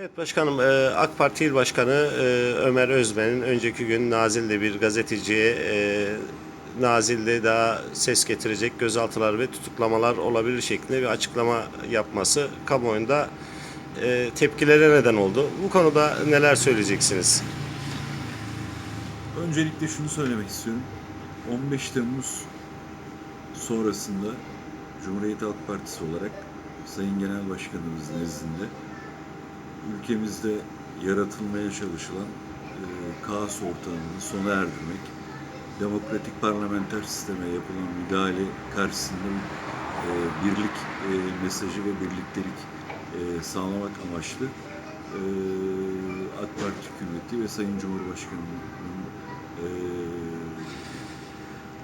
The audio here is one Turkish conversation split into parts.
Evet başkanım e, AK Parti İl Başkanı e, Ömer Özmen'in önceki gün Nazil'de bir gazeteciye e, Nazil'de daha ses getirecek gözaltılar ve tutuklamalar olabilir şeklinde bir açıklama yapması kamuoyunda tepkilere neden oldu. Bu konuda neler söyleyeceksiniz? Öncelikle şunu söylemek istiyorum. 15 Temmuz sonrasında Cumhuriyet Halk Partisi olarak Sayın Genel Başkanımız nezdinde ülkemizde yaratılmaya çalışılan e, kaos ortamını sona erdirmek, demokratik parlamenter sisteme yapılan müdahale karşısında e, birlik e, mesajı ve birliktelik e, sağlamak amaçlı e, AK Parti hükümeti ve Sayın Cumhurbaşkanı'nın e,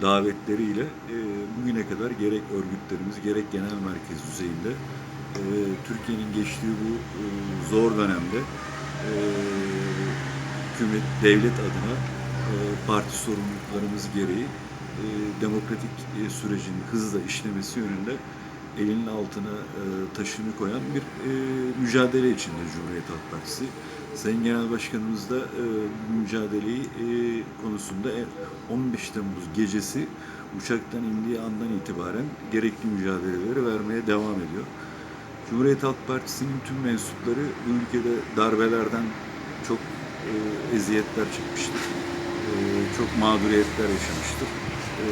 davetleriyle e, bugüne kadar gerek örgütlerimiz gerek genel merkez düzeyinde e, Türkiye'nin geçtiği bu e, zor dönemde e, hükümet, devlet adına e, parti sorumluluklarımız gereği e, demokratik e, sürecin hızla işlemesi yönünde elinin altına e, taşını koyan bir mücadele içinde Cumhuriyet Halk Partisi. Sayın Genel Başkanımız da bu mücadeleyi konusunda e, 15 Temmuz gecesi uçaktan indiği andan itibaren gerekli mücadeleleri vermeye devam ediyor. Cumhuriyet Halk Partisi'nin tüm mensupları bu ülkede darbelerden çok e, eziyetler çekmiştir. E, çok mağduriyetler yaşamıştır. E,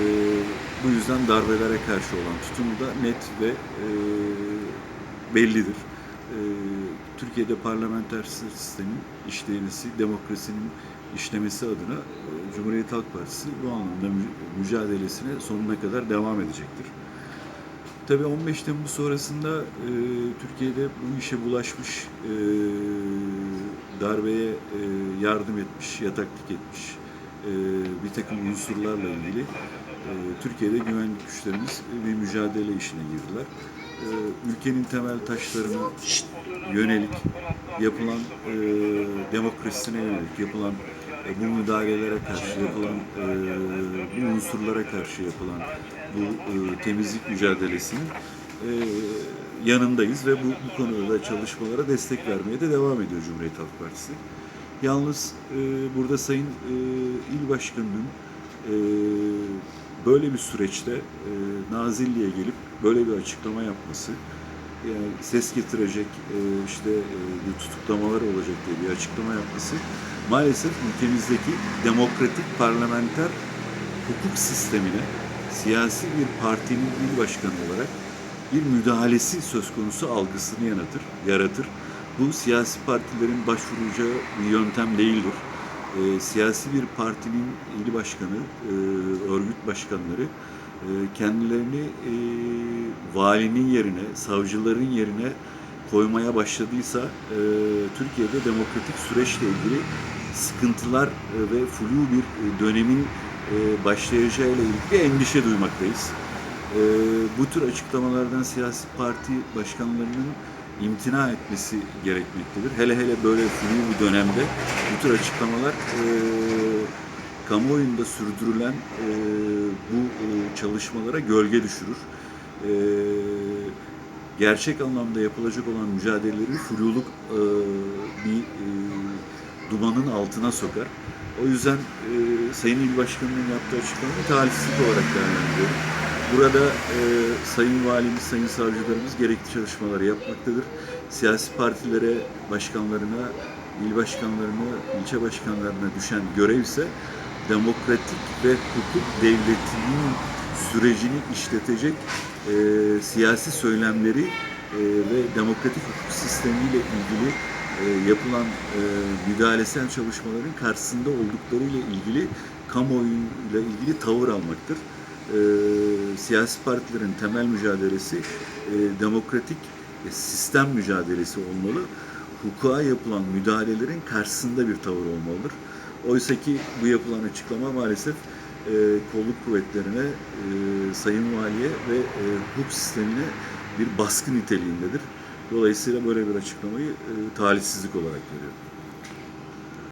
bu yüzden darbelere karşı olan tutumu da net ve e, bellidir. E, Türkiye'de parlamenter sistemin işlemesi, demokrasinin işlemesi adına e, Cumhuriyet Halk Partisi bu anlamda mü- mücadelesine sonuna kadar devam edecektir. Tabii 15 Temmuz sonrasında e, Türkiye'de bu işe bulaşmış, e, darbeye e, yardım etmiş, yataklık etmiş e, bir takım unsurlarla ilgili e, Türkiye'de güvenlik güçlerimiz bir mücadele işine girdiler. E, ülkenin temel taşlarına yönelik yapılan e, demokrasisine yönelik yapılan bu müdahalelere karşı yapılan e, bu unsurlara karşı yapılan bu e, temizlik mücadelesinin e, yanındayız ve bu, bu konuda da çalışmalara destek vermeye de devam ediyor Cumhuriyet Halk Partisi. Yalnız e, burada Sayın e, İl Başkanı'nın e, böyle bir süreçte e, Nazilli'ye gelip böyle bir açıklama yapması, yani ses getirecek e, işte e, tutuklamalar olacak diye bir açıklama yapması maalesef ülkemizdeki demokratik parlamenter hukuk sistemine siyasi bir partinin il başkanı olarak bir müdahalesi söz konusu algısını yanıtır, yaratır. Bu siyasi partilerin başvuracağı bir yöntem değildir. E, siyasi bir partinin il başkanı, e, örgüt başkanları kendilerini e, valinin yerine, savcıların yerine koymaya başladıysa e, Türkiye'de demokratik süreçle ilgili sıkıntılar e, ve flu bir dönemin başlayacağıyla ilgili endişe duymaktayız. Bu tür açıklamalardan siyasi parti başkanlarının imtina etmesi gerekmektedir. Hele hele böyle flu bir dönemde bu tür açıklamalar kamuoyunda sürdürülen e, bu e, çalışmalara gölge düşürür. E, gerçek anlamda yapılacak olan mücadeleleri fluluk e, bir e, dumanın altına sokar. O yüzden e, Sayın İl Başkanı'nın yaptığı açıklamayı talihsizlik olarak değerlendiriyorum. Burada e, Sayın Valimiz, Sayın Savcılarımız gerekli çalışmaları yapmaktadır. Siyasi partilere, başkanlarına, il başkanlarına, ilçe başkanlarına düşen görev ise demokratik ve hukuk devletinin sürecini işletecek e, siyasi söylemleri e, ve demokratik hukuk sistemiyle ilgili e, yapılan e, müdahalesel çalışmaların karşısında olduklarıyla ilgili kamuoyuyla ilgili tavır almaktır. E, siyasi partilerin temel mücadelesi e, demokratik e, sistem mücadelesi olmalı. Hukuka yapılan müdahalelerin karşısında bir tavır olmalıdır. Oysa ki bu yapılan açıklama maalesef e, kolluk kuvvetlerine, e, sayın valiye ve e, hukuk sistemine bir baskı niteliğindedir. Dolayısıyla böyle bir açıklamayı e, talihsizlik olarak görüyorum.